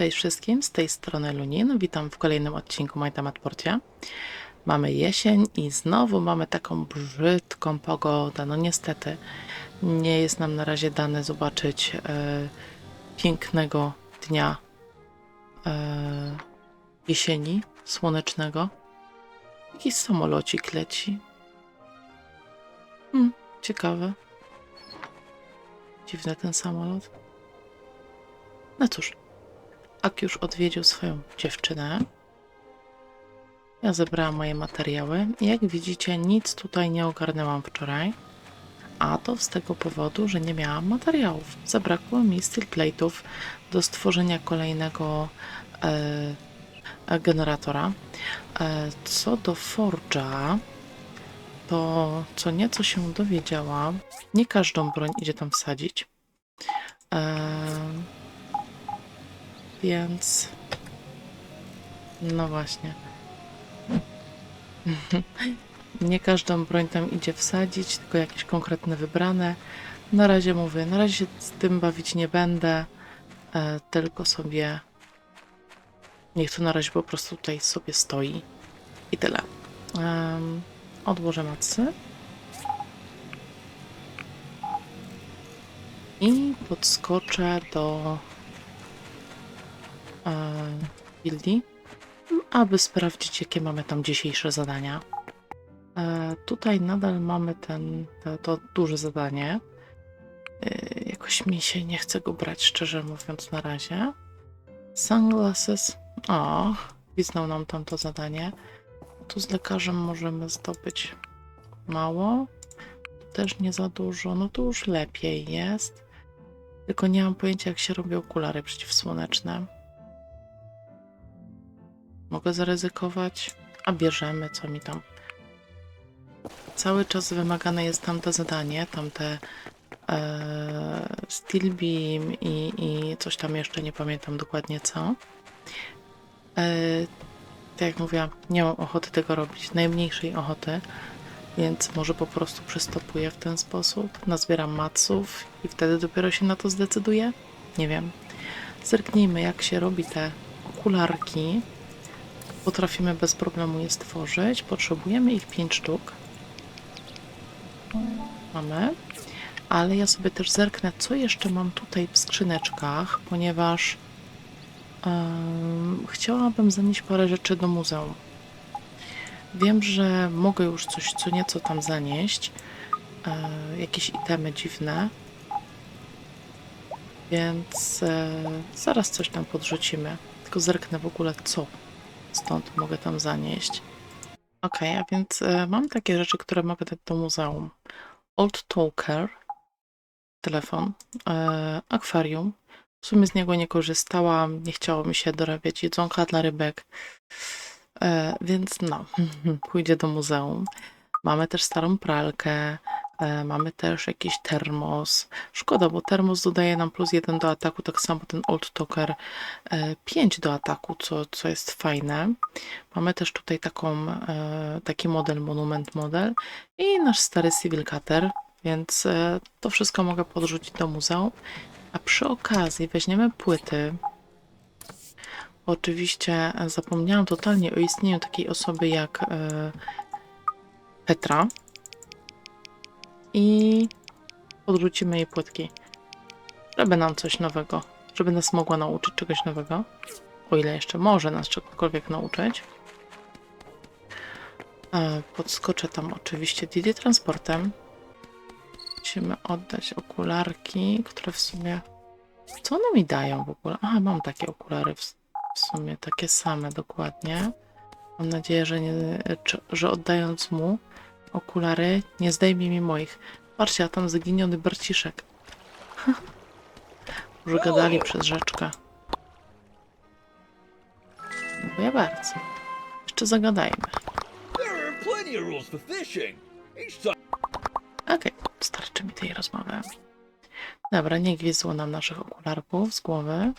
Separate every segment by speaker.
Speaker 1: Cześć wszystkim, z tej strony Lunin. Witam w kolejnym odcinku My Temat Porcie. Mamy jesień i znowu mamy taką brzydką pogodę. No niestety nie jest nam na razie dane zobaczyć e, pięknego dnia e, jesieni, słonecznego. Jakiś samolocik leci. Hmm, ciekawe. Dziwny ten samolot. No cóż, Ak już odwiedził swoją dziewczynę. Ja zebrałam moje materiały. Jak widzicie, nic tutaj nie ogarnęłam wczoraj. A to z tego powodu, że nie miałam materiałów. Zabrakło mi steel plate'ów do stworzenia kolejnego e, generatora. E, co do Forge'a, to co nieco się dowiedziałam, nie każdą broń idzie tam wsadzić. E, więc. No właśnie. Nie każdą broń tam idzie wsadzić, tylko jakieś konkretne wybrane. Na razie mówię, na razie się z tym bawić nie będę, e, tylko sobie. Niech to na razie po prostu tutaj sobie stoi. I tyle. Odłożę macy. I podskoczę do e, gildii, aby sprawdzić, jakie mamy tam dzisiejsze zadania. E, tutaj nadal mamy ten, to, to duże zadanie. E, jakoś mi się nie chce go brać, szczerze mówiąc, na razie. Sunglasses. O, wiznął nam tam to zadanie. Tu z lekarzem możemy zdobyć mało. Tu też nie za dużo. No tu już lepiej jest. Tylko nie mam pojęcia, jak się robi okulary przeciwsłoneczne. Mogę zaryzykować, a bierzemy, co mi tam. Cały czas wymagane jest tamte zadanie, tamte e, Steel Beam i, i coś tam jeszcze, nie pamiętam dokładnie co. E, tak jak mówiłam, nie mam ochoty tego robić, najmniejszej ochoty, więc może po prostu przystopuję w ten sposób, nazbieram maców i wtedy dopiero się na to zdecyduję. Nie wiem. Zerknijmy, jak się robi te okularki. Potrafimy bez problemu je stworzyć. Potrzebujemy ich 5 sztuk. Mamy. Ale ja sobie też zerknę, co jeszcze mam tutaj w skrzyneczkach, ponieważ um, chciałabym zanieść parę rzeczy do muzeum. Wiem, że mogę już coś co nieco tam zanieść. E, jakieś itemy dziwne. Więc e, zaraz coś tam podrzucimy. Tylko zerknę w ogóle co stąd mogę tam zanieść. Ok, a więc e, mam takie rzeczy, które mogę dać do muzeum. Old Talker, telefon, e, akwarium. W sumie z niego nie korzystałam, nie chciało mi się dorabiać jedzonka dla rybek, e, więc no, pójdzie do muzeum. Mamy też starą pralkę, mamy też jakiś termos. Szkoda, bo termos dodaje nam plus 1 do ataku, tak samo ten Old Talker 5 e, do ataku, co, co jest fajne. Mamy też tutaj taką, e, taki model, monument model i nasz stary Civil Cutter, więc to wszystko mogę podrzucić do muzeum. A przy okazji weźmiemy płyty. Oczywiście zapomniałam totalnie o istnieniu takiej osoby jak Petra, i odrzucimy jej płytki, żeby nam coś nowego, żeby nas mogła nauczyć czegoś nowego, o ile jeszcze może nas czegokolwiek nauczyć. E, podskoczę tam oczywiście Didi transportem. Musimy oddać okularki, które w sumie... Co one mi dają w ogóle? Aha, mam takie okulary w, w sumie, takie same dokładnie. Mam nadzieję, że, nie, że oddając mu okulary, nie zdejmie mi moich. Patrzcie, a tam zaginiony Barciszek. Może gadali przez rzeczkę. Dziękuję bardzo. Jeszcze zagadajmy. Okej, okay, starczy mi tej rozmowy. Dobra, nie gwizło nam naszych okularków z głowy.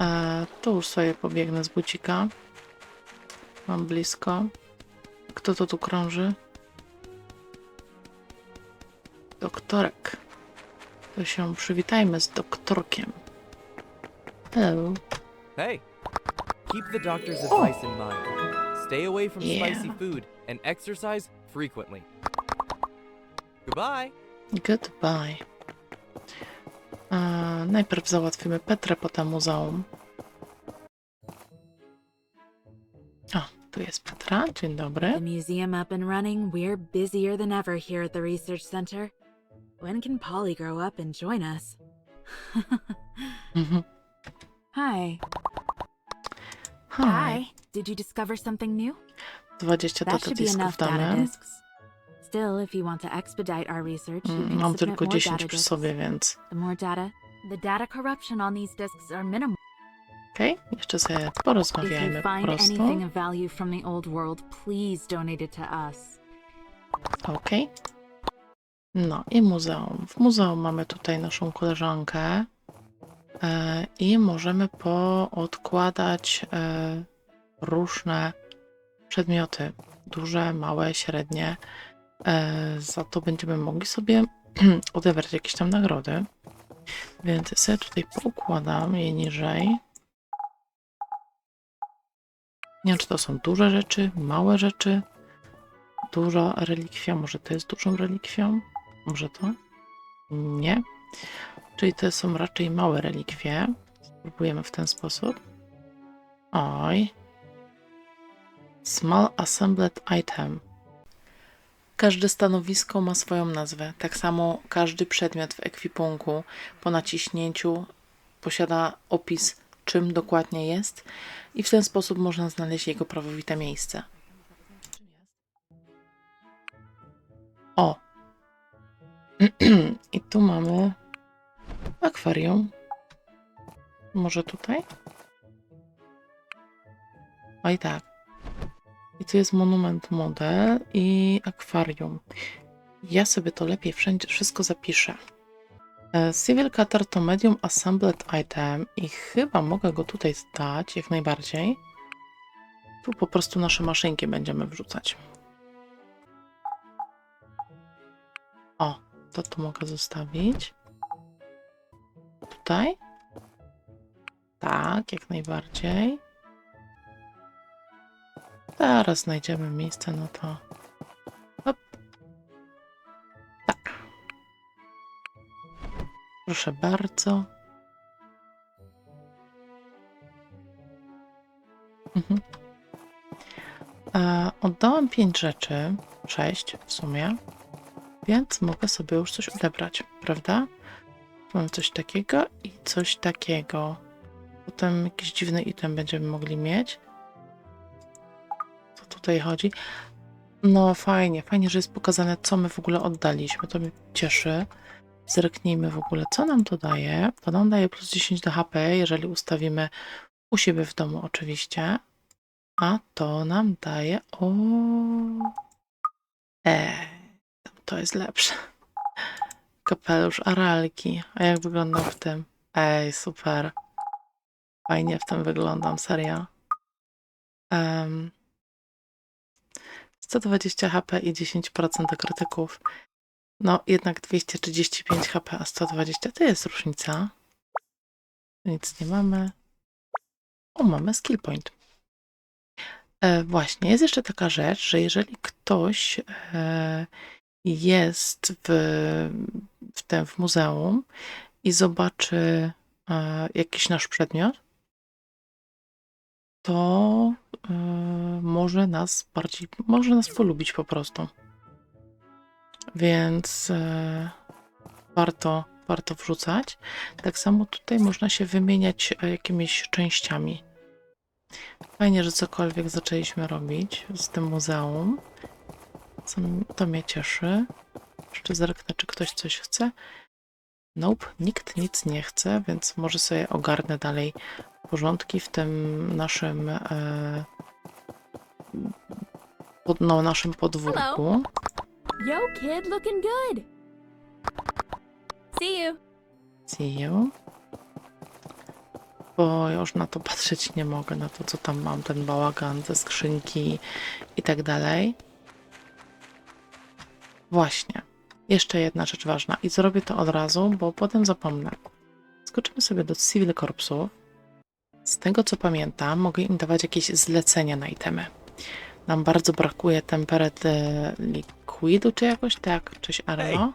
Speaker 1: E, tu już sobie pobiegnę z bucika. Mam blisko. Kto to tu krąży? Doktorek. To się przywitajmy z doktorkiem. Hello.
Speaker 2: Hey, keep the doctor's advice in mind. Stay away from
Speaker 1: Yeah.
Speaker 2: spicy food and exercise frequently. Goodbye.
Speaker 1: Goodbye. A, najpierw załatwimy Petrę, potem muzeum. O, tu jest Petra. Dzień dobry.
Speaker 3: The museum up and running, we're busier than ever here at the research center. When can Polly grow up and join us?
Speaker 1: Mhm.
Speaker 3: Hi.
Speaker 1: Hi.
Speaker 3: Did you discover something new?
Speaker 1: 20
Speaker 3: That should be enough data
Speaker 1: damy.
Speaker 3: Still, if you want to expedite our research, you
Speaker 1: Mm,
Speaker 3: can
Speaker 1: Mam tylko
Speaker 3: more
Speaker 1: 10
Speaker 3: data
Speaker 1: przy
Speaker 3: disks.
Speaker 1: sobie, więc...
Speaker 3: The more data, the data corruption on these disks are minimal.
Speaker 1: Okej, jeszcze sobie
Speaker 3: If you
Speaker 1: porozmawiajmy po
Speaker 3: find
Speaker 1: prostu.
Speaker 3: anything of value from the old world, please donate it to us.
Speaker 1: Okej. No i muzeum. W muzeum mamy tutaj naszą koleżankę e, i możemy poodkładać e, różne przedmioty. Duże, małe, średnie. E, za to będziemy mogli sobie odebrać jakieś tam nagrody. Więc sobie tutaj poukładam je niżej. Nie wiem, czy to są duże rzeczy, małe rzeczy. Duża relikwia, może to jest dużą relikwią? Może to? Nie. Czyli to są raczej małe relikwie. Spróbujemy w ten sposób. Oj. Small Assembled Item. Każde stanowisko ma swoją nazwę. Tak samo każdy przedmiot w ekwipunku po naciśnięciu posiada opis, czym dokładnie jest, i w ten sposób można znaleźć jego prawowite miejsce. O! I tu mamy akwarium. Może tutaj? O i tak. I tu jest monument model i akwarium. Ja sobie to lepiej wszędzie wszystko zapiszę. E, Civil Cutter to medium assembled item i chyba mogę go tutaj zdać jak najbardziej. Tu po prostu nasze maszynki będziemy wrzucać. O, to tu mogę zostawić. Tutaj? Tak, jak najbardziej. Zaraz znajdziemy miejsce, no to. Hop. Tak. Proszę bardzo. Mhm. E, oddałam pięć rzeczy, sześć w sumie, więc mogę sobie już coś odebrać, prawda? Mam coś takiego i coś takiego. Potem jakiś dziwny item będziemy mogli mieć. Co tutaj chodzi? No fajnie, fajnie, że jest pokazane, co my w ogóle oddaliśmy. To mnie cieszy. Zerknijmy w ogóle, co nam to daje. To nam daje plus 10 do HP, jeżeli ustawimy u siebie w domu oczywiście. A to nam daje... O, Eee, to jest lepsze. Kapelusz Aralki. A jak wyglądam w tym? Ej, super. Fajnie w tym wyglądam, serio. Um, 120 HP i 10% do krytyków. No, jednak 235 HP, a 120 to jest różnica. Nic nie mamy. O, mamy skill point. E, właśnie, jest jeszcze taka rzecz, że jeżeli ktoś e, jest w, w tym w muzeum i zobaczy e, jakiś nasz przedmiot, to e, może nas bardziej, może nas polubić po prostu. Więc e, warto, warto wrzucać. Tak samo tutaj można się wymieniać jakimiś częściami. Fajnie, że cokolwiek zaczęliśmy robić z tym muzeum. Co, to mnie cieszy. Jeszcze zerknę, czy ktoś coś chce. Nope, nikt nic nie chce, więc może sobie ogarnę dalej porządki w tym naszym e, pod, no, naszym podwórku.
Speaker 4: Yo, kid, looking good. See you.
Speaker 1: See you. Bo już na to patrzeć nie mogę, na to co tam mam, ten bałagan ze skrzynki i tak dalej. Właśnie. Jeszcze jedna rzecz ważna i zrobię to od razu, bo potem zapomnę. Skoczymy sobie do Civil Corpsu. Z tego co pamiętam, mogę im dawać jakieś zlecenia na itemy. Nam bardzo brakuje tempered liquidu, czy jakoś tak, czyś arno.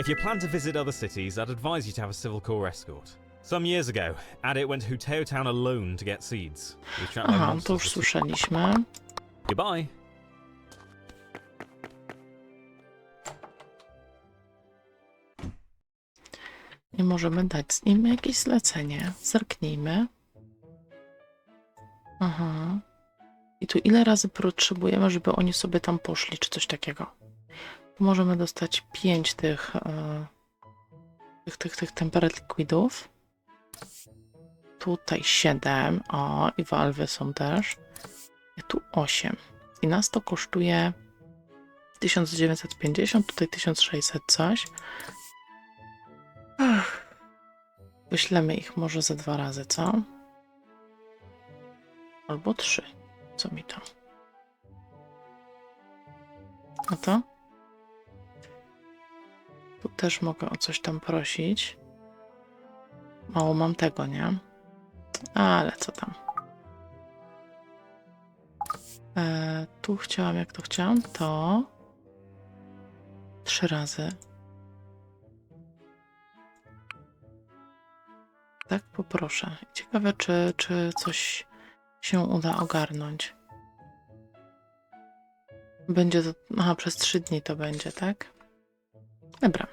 Speaker 5: If you plan to visit other cities, I'd advise you to have a civil corps escort. Some years ago, Adit went to Huteo Town alone to get seeds.
Speaker 1: Aha, to już słyszeliśmy.
Speaker 5: Goodbye.
Speaker 1: I możemy dać z nim jakieś zlecenie. Zerknijmy. Aha. I tu ile razy potrzebujemy, żeby oni sobie tam poszli, czy coś takiego. Tu możemy dostać 5 tych, e, tych, tych, tych liquidów. Tutaj 7. O, i walwy są też. I tu 8. I nas to kosztuje 1950, tutaj 1600 coś. Ach. Wyślemy ich może ze dwa razy, co? Albo trzy. Co mi to? A to? Tu też mogę o coś tam prosić. Mało mam tego, nie? Ale co tam? E, tu chciałam, jak to chciałam, to trzy razy. Tak, poproszę. Ciekawe, czy, czy coś się uda ogarnąć. Będzie to. Aha, przez trzy dni to będzie, tak? Dobra.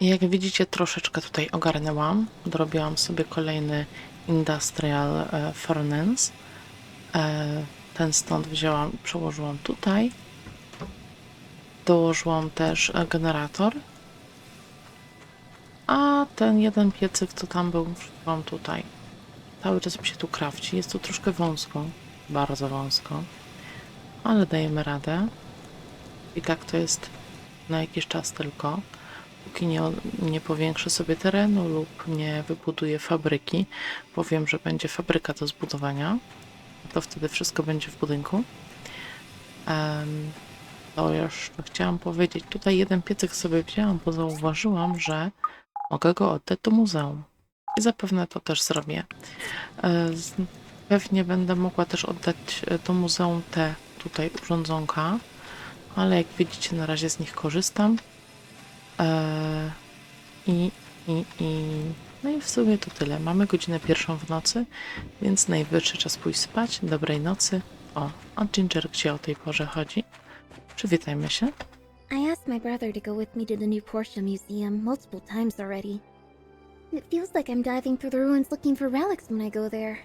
Speaker 1: Jak widzicie, troszeczkę tutaj ogarnęłam. Dorobiłam sobie kolejny Industrial e, Furnace. Ten stąd wzięłam przełożyłam tutaj. Dołożyłam też e, generator. A ten jeden piecyk, co tam był, wrzuciłam tutaj. Cały czas mi się tu krawci. Jest tu troszkę wąsko. Bardzo wąsko. Ale dajemy radę. I tak to jest na jakiś czas tylko. Póki nie, nie powiększę sobie terenu lub nie wybuduję fabryki, bo wiem, że będzie fabryka do zbudowania, to wtedy wszystko będzie w budynku. Em, to to chciałam powiedzieć. Tutaj jeden piecyk sobie wzięłam, bo zauważyłam, że mogę go oddać do muzeum. I zapewne to też zrobię. E, Pewnie będę mogła też oddać e, do muzeum te tutaj urządzonka, ale jak widzicie, na razie z nich korzystam. E, I, i, i, no i w sumie to tyle. Mamy godzinę pierwszą w nocy, więc najwyższy czas pójść spać. Dobrej nocy. O, a Ginger gdzie o tej porze chodzi? Przywitajmy się.
Speaker 6: I asked my brother to go with me to the new Porsche Museum multiple times already. It feels like I'm diving through the ruins looking for relics when I go there.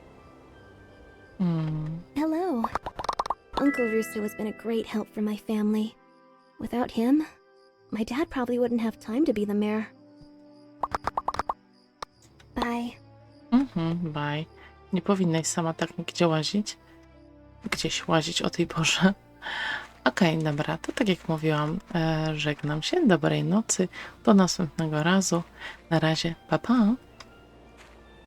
Speaker 1: Hmm.
Speaker 6: Hello. Uncle Russo has been a great help for my family. Without him, my dad probably wouldn't have time to be the mayor. Bye.
Speaker 1: Mhm, bye. Nie powinnaś sama tak nigdzie łazić. Gdzieś łazić o tej porze. Okej, dobra, to tak jak mówiłam, e, żegnam się. Dobrej nocy. Do następnego razu. Na razie, pa pa.